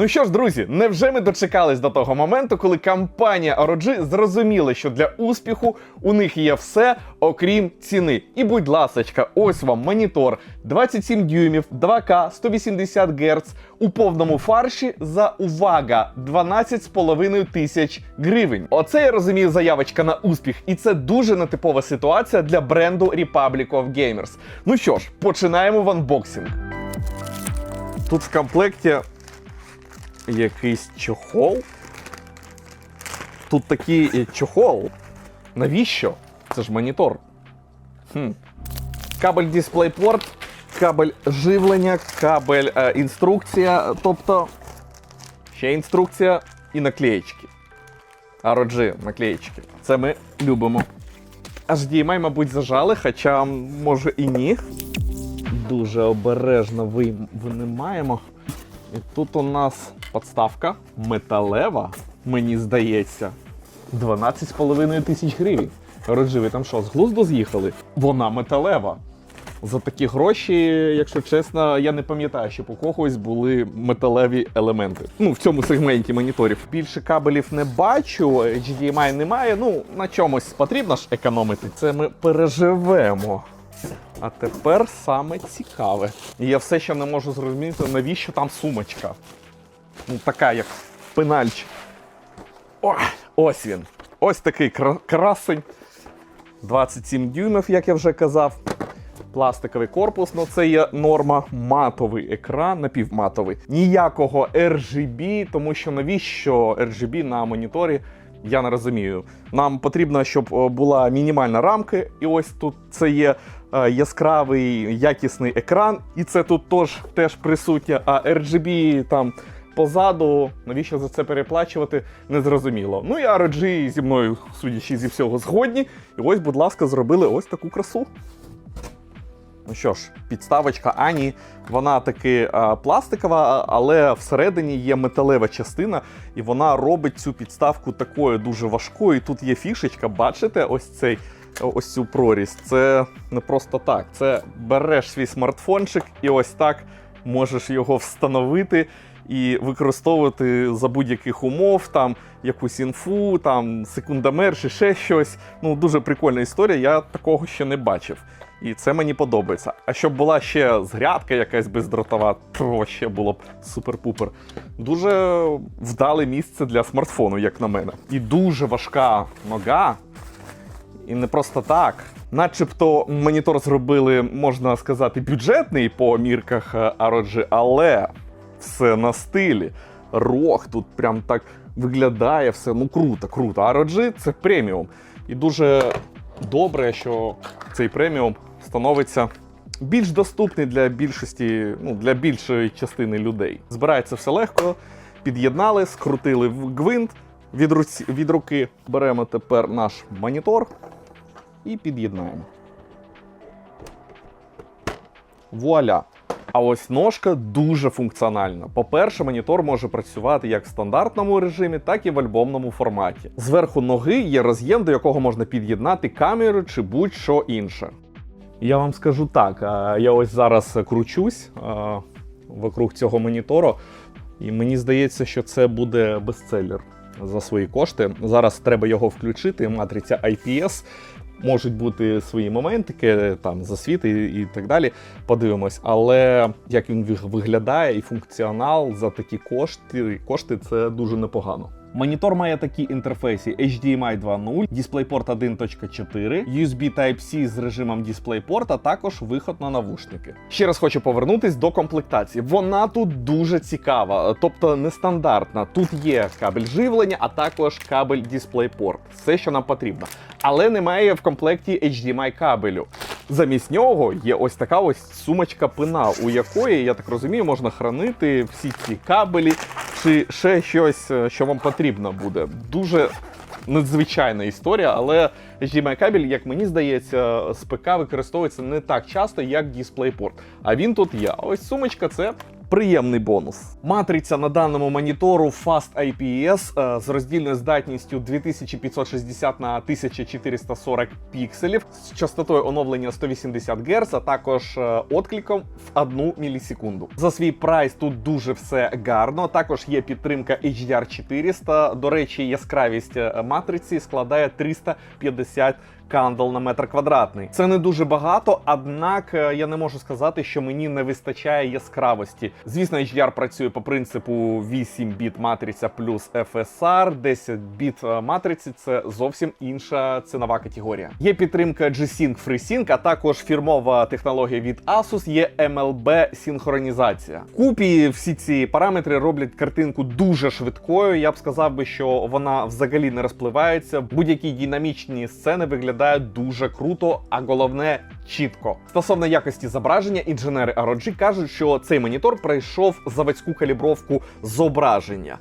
Ну що ж, друзі, невже ми дочекались до того моменту, коли компанія ROG зрозуміла, що для успіху у них є все, окрім ціни. І будь ласочка, ось вам монітор 27 дюймів, 2К, 180 Гц у повному фарші за увага 12,5 тисяч гривень. Оце я розумію заявочка на успіх, і це дуже нетипова ситуація для бренду Republic of Gamers. Ну що ж, починаємо в анбоксинг. Тут в комплекті якийсь чохол. Тут такий е, чохол. Навіщо? Це ж монітор. Хм. Кабель DisplayPort, кабель живлення, кабель е, інструкція, тобто ще інструкція і наклеєчки. ROG наклеєчки. Це ми любимо. HDMI, мабуть, зажали, хоча може і ні. Дуже обережно ви- винимаємо. І тут у нас подставка металева, мені здається, 12,5 тисяч гривень. Роджи, ви там що, з глузду з'їхали? Вона металева. За такі гроші, якщо чесно, я не пам'ятаю, щоб у когось були металеві елементи. Ну, в цьому сегменті моніторів. Більше кабелів не бачу, HDMI немає. Ну, на чомусь потрібно ж економити. Це ми переживемо. А тепер саме цікаве. Я все ще не можу зрозуміти, навіщо там сумочка. Ну, така, як пенальч. О, ось він. Ось такий красень. 27 дюймів, як я вже казав. Пластиковий корпус, ну це є норма, матовий екран, напівматовий. Ніякого RGB, тому що навіщо RGB на моніторі, я не розумію. Нам потрібно, щоб е, була мінімальна рамка, і ось тут це є е, яскравий якісний екран, і це тут теж, теж присутнє. А RGB там позаду, навіщо за це переплачувати, незрозуміло. Ну і ROG зі мною, судячи зі всього, згодні. І ось, будь ласка, зробили ось таку красу. Ну що ж, підставочка Ані, вона таки а, пластикова, але всередині є металева частина, і вона робить цю підставку такою дуже важкою. І тут є фішечка, бачите, ось цей. Ось цю прорізь. Це не просто так. Це береш свій смартфончик і ось так можеш його встановити і використовувати за будь-яких умов, там якусь інфу, там секундомер чи ще щось. Ну, дуже прикольна історія. Я такого ще не бачив. І це мені подобається. А щоб була ще згрядка якась бездротова, то ще було б супер-пупер. Дуже вдале місце для смартфону, як на мене. І дуже важка нога. І не просто так. Начебто монітор зробили, можна сказати, бюджетний по мірках е, ROG, але все на стилі. Рог тут прям так виглядає, все ну круто, круто. А ROG це преміум. І дуже добре, що цей преміум становиться більш доступний для більшості, ну для більшої частини людей. Збирається все легко, під'єднали, скрутили в гвинт від, руці, від руки. Беремо тепер наш монітор і під'єднаємо. Вуаля! А ось ножка дуже функціональна. По-перше, монітор може працювати як в стандартному режимі, так і в альбомному форматі. Зверху ноги є роз'єм, до якого можна під'єднати камеру чи будь-що інше. Я вам скажу так: я ось зараз кручусь вокруг цього монітору, і мені здається, що це буде бестселер за свої кошти. Зараз треба його включити. Матриця IPS. Можуть бути свої моментики, там засвіти і, так далі. Подивимось. Але як він виг- виглядає і функціонал за такі кошти, кошти це дуже непогано. Монітор має такі інтерфейси HDMI 2.0, DisplayPort 1.4, USB Type-C з режимом DisplayPort, а також виход на навушники. Ще раз хочу повернутись до комплектації. Вона тут дуже цікава, тобто нестандартна. Тут є кабель живлення, а також кабель DisplayPort. Все, що нам потрібно. Але немає в комплекті HDMI кабелю. Замість нього є ось така ось сумочка пина, у якої, я так розумію, можна хранити всі ці кабелі чи ще щось, е, що вам потрібно буде. Дуже надзвичайна історія, але HDMI кабель, як мені здається, з ПК використовується не так часто, як DisplayPort. А він тут є. А ось сумочка це Приємний бонус. Матриця на даному монітору Fast IPS е, з роздільною здатністю 2560 на 1440 пікселів з частотою оновлення 180 Гц, а також е, откликом в 1 мілісекунду. За свій прайс тут дуже все гарно. Також є підтримка HDR 400. До речі, яскравість е, матриці складає 350 кандел на метр квадратний. Це не дуже багато, однак е, я не можу сказати, що мені не вистачає яскравості. Звісно, HDR працює по принципу 8 біт матриця плюс FSR, 10 біт е, матриці це зовсім інша цінова категорія. Є підтримка G-Sync FreeSync, а також фірмова технологія від Asus є MLB синхронізація. Купі всі ці параметри роблять картинку дуже швидкою. Я б сказав би, що вона взагалі не розпливається. Будь-які динамічні сцени виглядають дуже круто, а головне чітко. Стосовно якості зображення, інженери ROG кажуть, що цей монітор пройшов заводську калібровку зображення.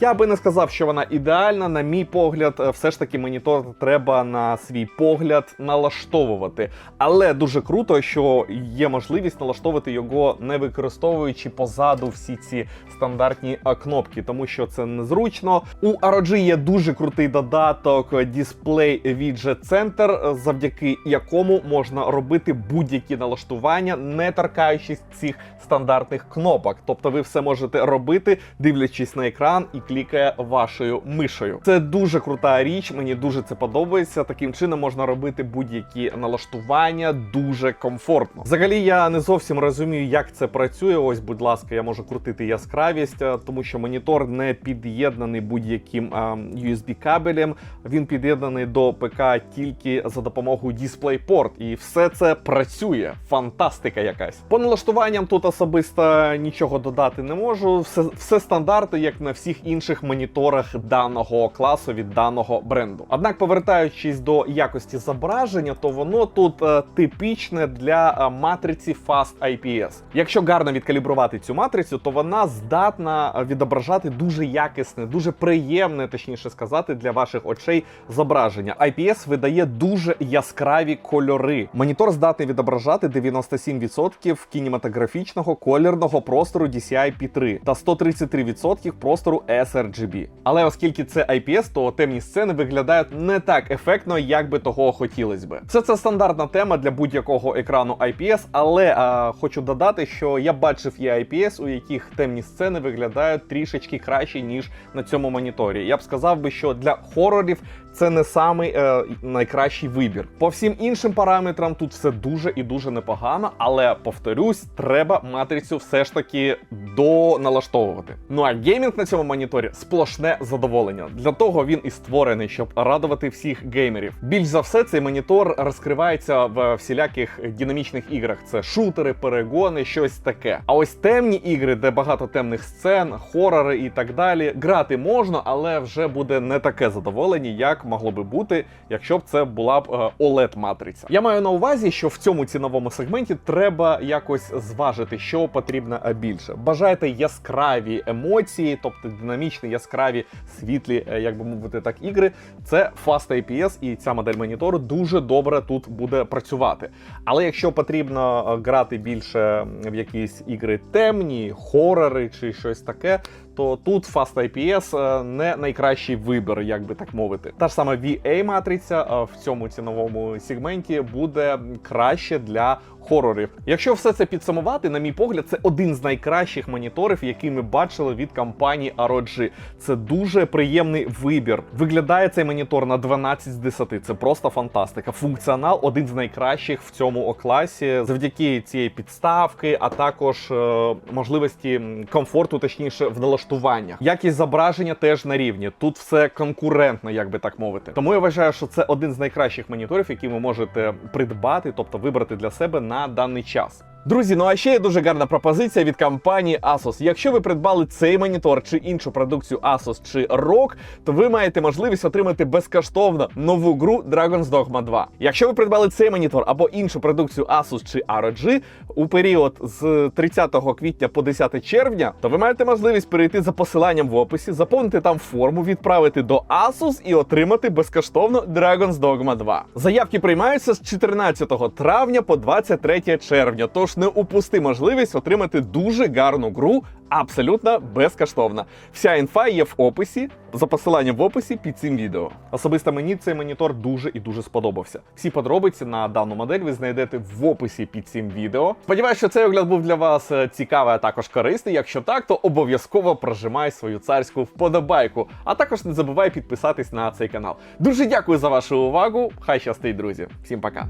Я би не сказав, що вона ідеальна. На мій погляд, е, все ж таки монітор треба на свій погляд налаштовувати. Але дуже круто, що є можливість налаштовувати його, не використовуючи позаду всі ці стандартні е, кнопки, тому що це незручно. У ROG є дуже крутий додаток Display Widget Center, завдяки якому можна робити будь-які налаштування, не торкаючись цих стандартних кнопок. Тобто ви все можете робити, дивлячись на екран і клікає вашою мишею. Це дуже крута річ, мені дуже це подобається. Таким чином можна робити будь-які налаштування дуже комфортно. Взагалі, я не зовсім розумію, як це працює. Ось, будь ласка, я можу крутити яскравість, е, тому що монітор не під'єднаний будь-яким а, USB кабелем. Він під'єднаний до ПК тільки за допомогою DisplayPort. І все це працює. Фантастика якась. По налаштуванням тут особисто нічого додати не можу. Все, все стандарти, як на всіх інших моніторах даного класу від даного бренду. Однак, повертаючись до якості зображення, то воно тут е, типічне для е, матриці Fast IPS. Якщо гарно відкалібрувати цю матрицю, то вона здатна е, відображати дуже якісне, дуже приємне, точніше сказати, для ваших очей зображення. IPS видає дуже яскраві кольори. Монітор здатний відображати 97% кінематографічного колірного простору DCI P3 та 133% простору sRGB. Але оскільки це IPS, то темні сцени виглядають не так ефектно, як би того хотілося би. Це це стандартна тема для будь-якого екрану IPS, але а, хочу додати, що я бачив і IPS, у яких темні сцени виглядають трішечки краще, ніж на цьому моніторі. Я б сказав би, що для хорорів це не самий е, найкращий вибір. По всім іншим параметрам тут все дуже і дуже непогано, але повторюсь, треба матрицю все ж таки доналаштовувати. Ну а геймінг на цьому моніторі сплошне задоволення. Для того він і створений, щоб радувати всіх геймерів. Більш за все, цей монітор розкривається в всіляких динамічних іграх. Це шутери, перегони, щось таке. А ось темні ігри, де багато темних сцен, хорори і так далі, грати можна, але вже буде не таке задоволення, як могло би бути, якщо б це була б е, oled матриця. Я маю на увазі, що в цьому ціновому сегменті треба якось зважити, що потрібно е, більше. Бажаєте яскраві емоції, тобто динамічні, яскраві, світлі, е, як би мовити, так ігри. Це Fast IPS, і ця модель монітору дуже добре тут буде працювати. Але якщо потрібно е, грати більше в якісь ігри темні, хорори чи щось таке, то тут Fast IPS е, не найкращий вибір, як би так мовити. Та ж сама VA матриця в цьому ціновому сегменті буде краще для хорорів. Якщо все це підсумувати, на мій погляд, це один з найкращих моніторів, який ми бачили від компанії ROG. Це дуже приємний вибір. Виглядає цей монітор на 12 з 10. Це просто фантастика. Функціонал один з найкращих в цьому класі завдяки цієї підставки, а також е, можливості комфорту, точніше, в налаштуваннях. Якість зображення теж на рівні. Тут все конкурентно, як би так мовити. Тому я вважаю, що це один з найкращих моніторів, які ви можете придбати, тобто вибрати для себе на даний час. Друзі, ну а ще є дуже гарна пропозиція від компанії Asus. Якщо ви придбали цей монітор чи іншу продукцію Asus чи ROG, то ви маєте можливість отримати безкоштовно нову гру Dragon's Dogma 2. Якщо ви придбали цей монітор або іншу продукцію Asus чи ROG у період з 30 квітня по 10 червня, то ви маєте можливість перейти за посиланням в описі, заповнити там форму, відправити до Asus і отримати безкоштовно Dragon's Dogma 2. Заявки приймаються з 14 травня по 23 червня. Тож Тож не упусти можливість отримати дуже гарну гру абсолютно безкоштовно. Вся інфа є в описі, за посиланням в описі під цим відео. Особисто мені цей монітор дуже і дуже сподобався. Всі подробиці на дану модель ви знайдете в описі під цим відео. Сподіваюсь, що цей огляд був для вас е, цікавий, а також корисний. Якщо так, то обов'язково прожимай свою царську вподобайку. А також не забувай підписатись на цей канал. Дуже дякую за вашу увагу. Хай щастить, друзі. Всім пока.